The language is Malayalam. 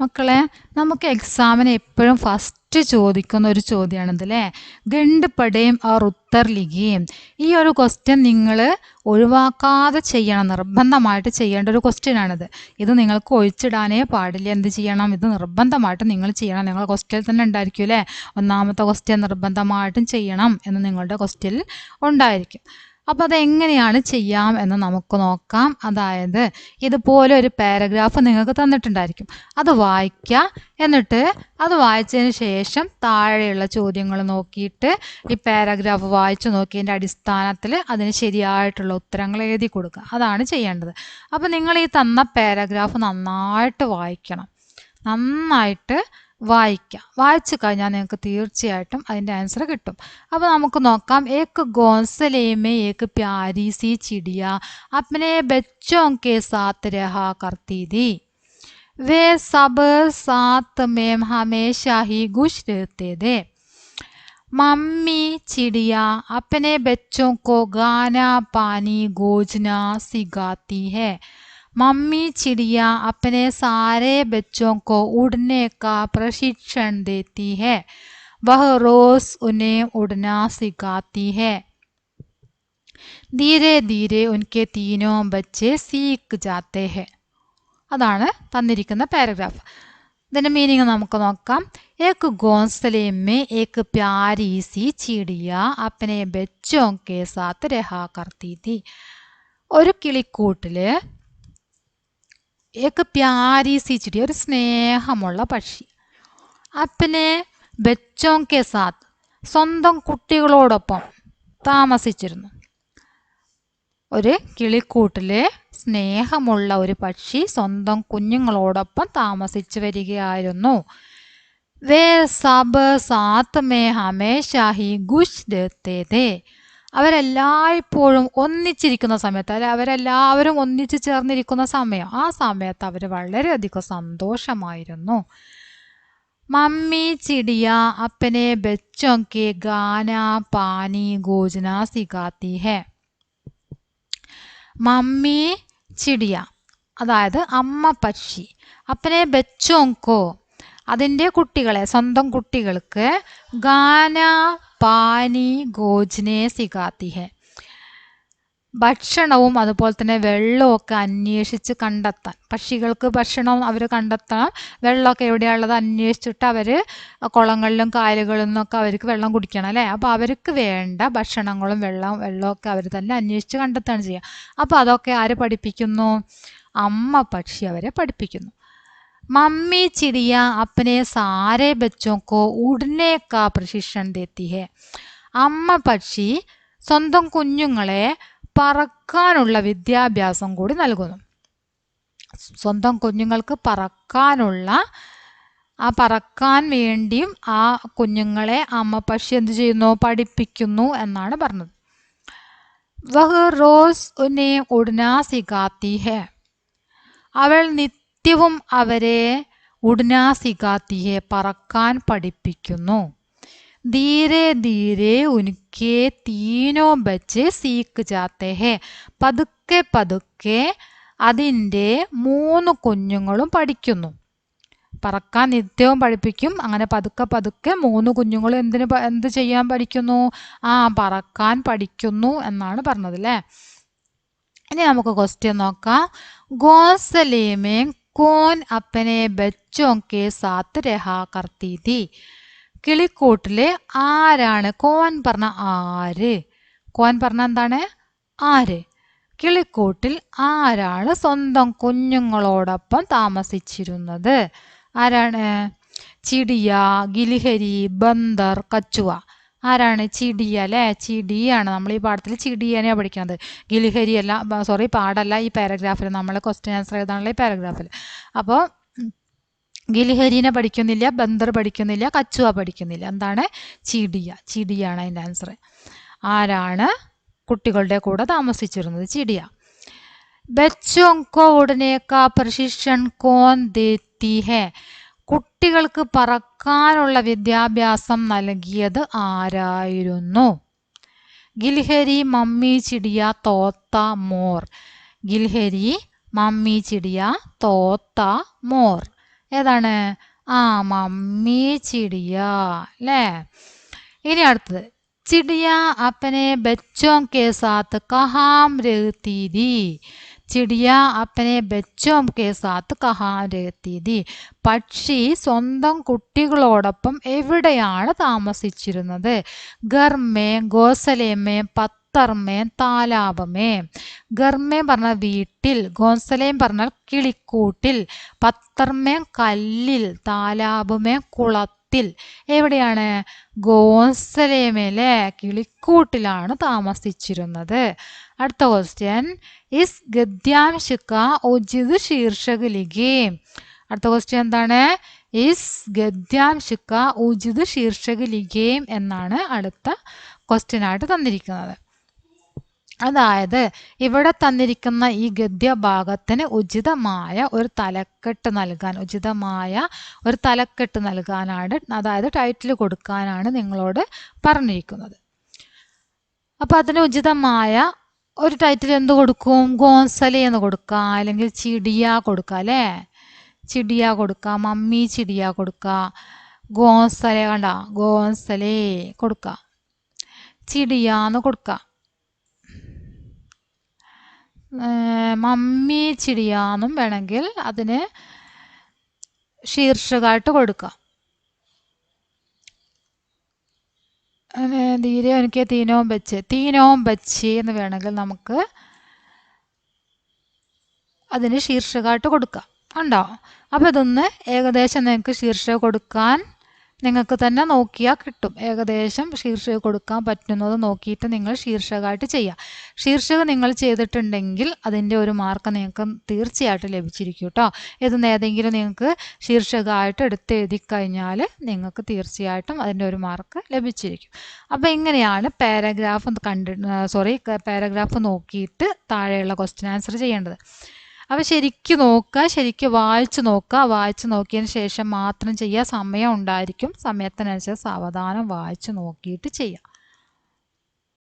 മക്കളെ നമുക്ക് എക്സാമിന് എപ്പോഴും ഫസ്റ്റ് ചോദിക്കുന്ന ഒരു ചോദ്യമാണിത് അല്ലേ ഗണ്ട് അവർ ലിഖിയും. ഈ ഒരു ക്വസ്റ്റ്യൻ നിങ്ങൾ ഒഴിവാക്കാതെ ചെയ്യണം നിർബന്ധമായിട്ട് ചെയ്യേണ്ട ഒരു ക്വസ്റ്റ്യൻ ആണിത്. ഇത് നിങ്ങൾക്ക് ഒഴിച്ചിടാനേ പാടില്ല. എന്ത് ചെയ്യണം? ഇത് നിർബന്ധമായിട്ട് നിങ്ങൾ ചെയ്യണം. നിങ്ങളുടെ ക്വസ്റ്റ്യനിൽ തന്നെ ഉണ്ടായിരിക്കും അല്ലേ? ഒന്നാമത്തെ ക്വസ്റ്റ്യൻ നിർബന്ധമായിട്ടും ചെയ്യണം എന്ന് നിങ്ങളുടെ ക്വസ്റ്റ്യനിൽ ഉണ്ടായിരിക്കും. അപ്പോൾ അതെങ്ങനെയാണ് ചെയ്യാം എന്ന് നമുക്ക് നോക്കാം. അതായത് ഇതുപോലെ ഒരു പാരഗ്രാഫ് നിങ്ങൾക്ക് തന്നിട്ടുണ്ടായിരിക്കും. അത് വായിക്കുക എന്നിട്ട് അത് വായിച്ചതിന് ശേഷം താഴെയുള്ള ചോദ്യങ്ങൾ നോക്കിയിട്ട് ഈ പാരഗ്രാഫ് വായിച്ചു നോക്കിയതിന്റെ അടിസ്ഥാനത്തിൽ അതിന് ശരിയായിട്ടുള്ള ഉത്തരങ്ങൾ എഴുതി കൊടുക്കുക. അതാണ് ചെയ്യേണ്ടത്. അപ്പോൾ നിങ്ങൾ ഈ തന്ന പാരഗ്രാഫ് നന്നായിട്ട് വായിക്കണം. നന്നായിട്ട് വായിക്കാം വായിച്ചു കഴിഞ്ഞാൽ നിങ്ങൾക്ക് തീർച്ചയായിട്ടും അതിൻ്റെ ആൻസർ കിട്ടും അപ്പോൾ നമുക്ക് നോക്കാം ഏക്ക് ഗോസലേമേ ഏക്ക് പ്യാരി സി ചിടിയ अपने बच्चों के साथ रहा करती थी वे सब साथ में हमेशा ही खुश रहते थे मम्मी चिड़िया अपने बच्चों को गाना पानी गोजना सिखाती है मम्मी चिड़िया अपने सारे बच्चों को उड़ने का प्रशिक्षण देती है वह रोज उन्हें उड़ना सिखाती है धीरे धीरे उनके तीनों बच्चे सीख जाते हैं അതാണ് തന്നിരിക്കുന്ന പാരഗ്രാഫ് ഇതിൻ്റെ മീനിങ് നമുക്ക് നോക്കാം एक घोंसले में एक प्यारी सी चिड़िया अपने बच्चों के साथ रहा करती थी ഒരു കിളിക്കൂട്ടില് ഏക്ക് പ്യാരി സി ഒരു സ്നേഹമുള്ള പക്ഷി. അപ്പനെ ബച്ചോം കെ സാത്ത് സ്വന്തം കുട്ടികളോടൊപ്പം താമസിച്ചിരുന്നു. ഒരു കിളിക്കൂട്ടിലെ സ്നേഹമുള്ള ഒരു പക്ഷി സ്വന്തം കുഞ്ഞുങ്ങളോടൊപ്പം താമസിച്ചു വരികയായിരുന്നു. വേ സബ് സാത്ത് മേ ഹമേശാഹി ഗുഷ് ദേ അവരെല്ലായ്പ്പോഴും ഒന്നിച്ചിരിക്കുന്ന സമയത്ത് അല്ലെ അവരെല്ലാവരും ഒന്നിച്ചു ചേർന്നിരിക്കുന്ന സമയം ആ സമയത്ത് അവർ വളരെയധികം സന്തോഷമായിരുന്നു. മമ്മി ചിടിയ അപ്പനെ ബച്ചൊക്കെ ഗാന പാനി ഗോജന സിഖാത്തി ഹെ. മമ്മി ചിടിയ അതായത് അമ്മ പക്ഷി അപ്പനെ ബച്ചോങ്കോ അതിന്റെ കുട്ടികളെ സ്വന്തം കുട്ടികൾക്ക് ഗാന പാനി ഗോജനെ സികാത്തി ഹെ. ഭക്ഷണവും അതുപോലെ തന്നെ വെള്ളമൊക്കെ അന്വേഷിച്ച് കണ്ടെത്താൻ. പക്ഷികൾക്ക് ഭക്ഷണം അവർ കണ്ടെത്തണം. വെള്ളമൊക്കെ എവിടെയുള്ളത് അന്വേഷിച്ചിട്ട് അവർ കുളങ്ങളിലും കായലുകളിൽ നിന്നൊക്കെ അവർക്ക് വെള്ളം കുടിക്കണം അല്ലേ? അപ്പോൾ അവർക്ക് വേണ്ട ഭക്ഷണങ്ങളും വെള്ളം വെള്ളമൊക്കെ അവർ തന്നെ അന്വേഷിച്ച് കണ്ടെത്തുകയാണ് ചെയ്യുക. അപ്പോൾ അതൊക്കെ ആര് പഠിപ്പിക്കുന്നു? അമ്മ പക്ഷി അവരെ പഠിപ്പിക്കുന്നു. मम्मी चिड़िया अपने सारे बच्चों को उड़ने का प्रशिक्षण देती है അമ്മ പക്ഷി സ്വന്തം കുഞ്ഞുങ്ങളെ പറക്കാനുള്ള വിദ്യാഭ്യാസം കൂടി നൽകുന്നു സ്വന്തം കുഞ്ഞുങ്ങൾക്ക് പറക്കാനുള്ള ആ പറക്കാൻ വേണ്ടിയും ആ കുഞ്ഞുങ്ങളെ അമ്മ പക്ഷി എന്ത് ചെയ്യുന്നു പഠിപ്പിക്കുന്നു എന്നാണ് പറഞ്ഞത് വഹ് റോസ് ഉന്നെ ഉടനാ സിഖാത്തി ഹെ അവൾ നിത്യവും അവരെ ഉടനാസികാത്തിയെ പറക്കാൻ പഠിപ്പിക്കുന്നു. ധീരെ ധീരെ ഉനിക്കെ തീനോ ബച്ച് സീക്ക് ചാത്തേഹെ. പതുക്കെ പതുക്കെ അതിന്റെ മൂന്ന് കുഞ്ഞുങ്ങളും പഠിക്കുന്നു. പറക്കാൻ നിത്യവും പഠിപ്പിക്കും. അങ്ങനെ പതുക്കെ പതുക്കെ മൂന്ന് കുഞ്ഞുങ്ങളും എന്തിന് എന്ത് ചെയ്യാൻ പഠിക്കുന്നു? ആ പറക്കാൻ പഠിക്കുന്നു എന്നാണ് പറഞ്ഞത് അല്ലേ ഇനി നമുക്ക് ക്വസ്റ്റ്യൻ നോക്കാം. ഗോസലേമേങ് കോൻ അപ്പനെ ബച്ചോക്കെ സാത്ത് രഹ കർത്തീതി. കിളിക്കൂട്ടിലെ ആരാണ്? കോൻ പറഞ്ഞ ആര്? കോൻ പറഞ്ഞ എന്താണ്? ആര്? കിളിക്കൂട്ടിൽ ആരാണ് സ്വന്തം കുഞ്ഞുങ്ങളോടൊപ്പം താമസിച്ചിരുന്നത്? ആരാണ്? ചിടിയ ഗിലിഹരി ബന്ദർ കച്ചുവ. ആരാണ്? ചിടിയ അല്ലേ? ആണ് നമ്മൾ ഈ പാഠത്തിൽ ചിടിയനെയാണ് പഠിക്കുന്നത്. ഗിലിഹരി അല്ല സോറി പാടല്ല ഈ പാരഗ്രാഫിൽ നമ്മൾ ക്വസ്റ്റ്യൻ ആൻസർ എഴുതാനുള്ള ഈ പാരഗ്രാഫിൽ അപ്പോൾ ഗിലിഹരിനെ പഠിക്കുന്നില്ല ബന്ദർ പഠിക്കുന്നില്ല കച്ചുവ പഠിക്കുന്നില്ല. എന്താണ്? ചിടിയ. ചിടിയാണ് അതിന്റെ ആൻസർ ആരാണ്? കുട്ടികളുടെ കൂടെ താമസിച്ചിരുന്നത്. ചിടിയ. ബച്ചോങ്കോ ഉടനേക്കാ കാ കോൺ ദേത്തി ഹേ കുട്ടികൾക്ക് പറക്കാനുള്ള വിദ്യാഭ്യാസം നൽകിയത് ആരായിരുന്നു? ഗിൽഹരി മമ്മി ചിടിയ തോത്ത മോർ. ഗിൽഹരി മമ്മി ചിടിയ തോത്ത മോർ. ഏതാണ്? ആ മമ്മി ചിടിയ അല്ലേ? ഇനി അടുത്തത്. ചിടിയ അപ്പനെ ബച്ചോം കെ സാത്ത് കഹാം രഹത്തി ദി ചിടിയ അപ്പനെ ബച്ചോം കെ സാത്ത് കഹാരെത്തിയതി പക്ഷി സ്വന്തം കുട്ടികളോടൊപ്പം എവിടെയാണ് താമസിച്ചിരുന്നത്? ഗർമേ ഗോസലേമേ പത്തർമേ താലാപമേ ഗർമേ പറഞ്ഞാൽ വീട്ടിൽ ഗോസലേം പറഞ്ഞാൽ കിളിക്കൂട്ടിൽ പത്തർമേ കല്ലിൽ താലാപമേ കുളത്തിൽ എവിടെയാണ്? ഗോസലേമിലെ കിളിക്കൂട്ടിലാണ് താമസിച്ചിരുന്നത്. അടുത്ത ക്വസ്റ്റ്യൻ ഇസ് ഗദ്യാംശിക്ക ഉചിത് ശീർഷക ലിഖി? അടുത്ത ക്വസ്റ്റ്യൻ എന്താണ്? ഇസ് ഗദ്യാംശിക്ക ഉചിത് ശീർഷക ലിഖേം? എന്നാണ് അടുത്ത ക്വസ്റ്റ്യൻ ആയിട്ട് തന്നിരിക്കുന്നത്. അതായത് ഇവിടെ തന്നിരിക്കുന്ന ഈ ഗദ്യഭാഗത്തിന് ഉചിതമായ ഒരു തലക്കെട്ട് നൽകാൻ ഉചിതമായ ഒരു തലക്കെട്ട് നൽകാനാണ് അതായത് ടൈറ്റിൽ കൊടുക്കാനാണ് നിങ്ങളോട് പറഞ്ഞിരിക്കുന്നത്. അപ്പം അതിന് ഉചിതമായ ഒരു ടൈറ്റിൽ എന്ത് കൊടുക്കും? ഗോൻസലി എന്ന് കൊടുക്കുക അല്ലെങ്കിൽ ചിടിയ കൊടുക്കുക അല്ലേ? ചിടിയ കൊടുക്കുക മമ്മി ചിടിയ കൊടുക്കുക ഗോൻസലെ കണ്ട ഗോൻസലെ കൊടുക്കുക ചിടിയ എന്ന് കൊടുക്കാം. മമ്മി ചിടിയാന്നും വേണമെങ്കിൽ അതിന് ശീർഷകമായിട്ട് കൊടുക്കാം. തീരെ എനിക്ക് തീനവും വെച്ച് തീനവും വെച്ച് എന്ന് വേണമെങ്കിൽ നമുക്ക് അതിന് ശീർഷകമായിട്ട് കൊടുക്കാം. ഉണ്ടോ അപ്പോൾ ഇതൊന്ന് ഏകദേശം നിങ്ങൾക്ക് ശീർഷകം കൊടുക്കാൻ നിങ്ങൾക്ക് തന്നെ നോക്കിയാൽ കിട്ടും. ഏകദേശം ശീർഷകം കൊടുക്കാൻ പറ്റുന്നത് നോക്കിയിട്ട് നിങ്ങൾ ശീർഷകമായിട്ട് ചെയ്യുക. ശീർഷകം നിങ്ങൾ ചെയ്തിട്ടുണ്ടെങ്കിൽ അതിന്റെ ഒരു മാർക്ക് നിങ്ങൾക്ക് തീർച്ചയായിട്ടും ലഭിച്ചിരിക്കും കേട്ടോ. ഇത് ഏതെങ്കിലും നിങ്ങൾക്ക് ശീർഷകമായിട്ട് എടുത്ത് എഴുതി കഴിഞ്ഞാൽ നിങ്ങൾക്ക് തീർച്ചയായിട്ടും അതിന്റെ ഒരു മാർക്ക് ലഭിച്ചിരിക്കും. അപ്പോൾ ഇങ്ങനെയാണ് പാരഗ്രാഫ് കണ്ടി സോറി പാരഗ്രാഫ് നോക്കിയിട്ട് താഴെയുള്ള ക്വസ്റ്റ്യൻ ആൻസർ ചെയ്യേണ്ടത്. അപ്പോൾ ശരിക്കും നോക്കുക ശരിക്കും വായിച്ചു നോക്കുക. വായിച്ചു നോക്കിയതിന് ശേഷം മാത്രം ചെയ്യുക. സമയം ഉണ്ടായിരിക്കും. സമയത്തിനനുസരിച്ച് സാവധാനം വായിച്ചു നോക്കിയിട്ട് ചെയ്യുക.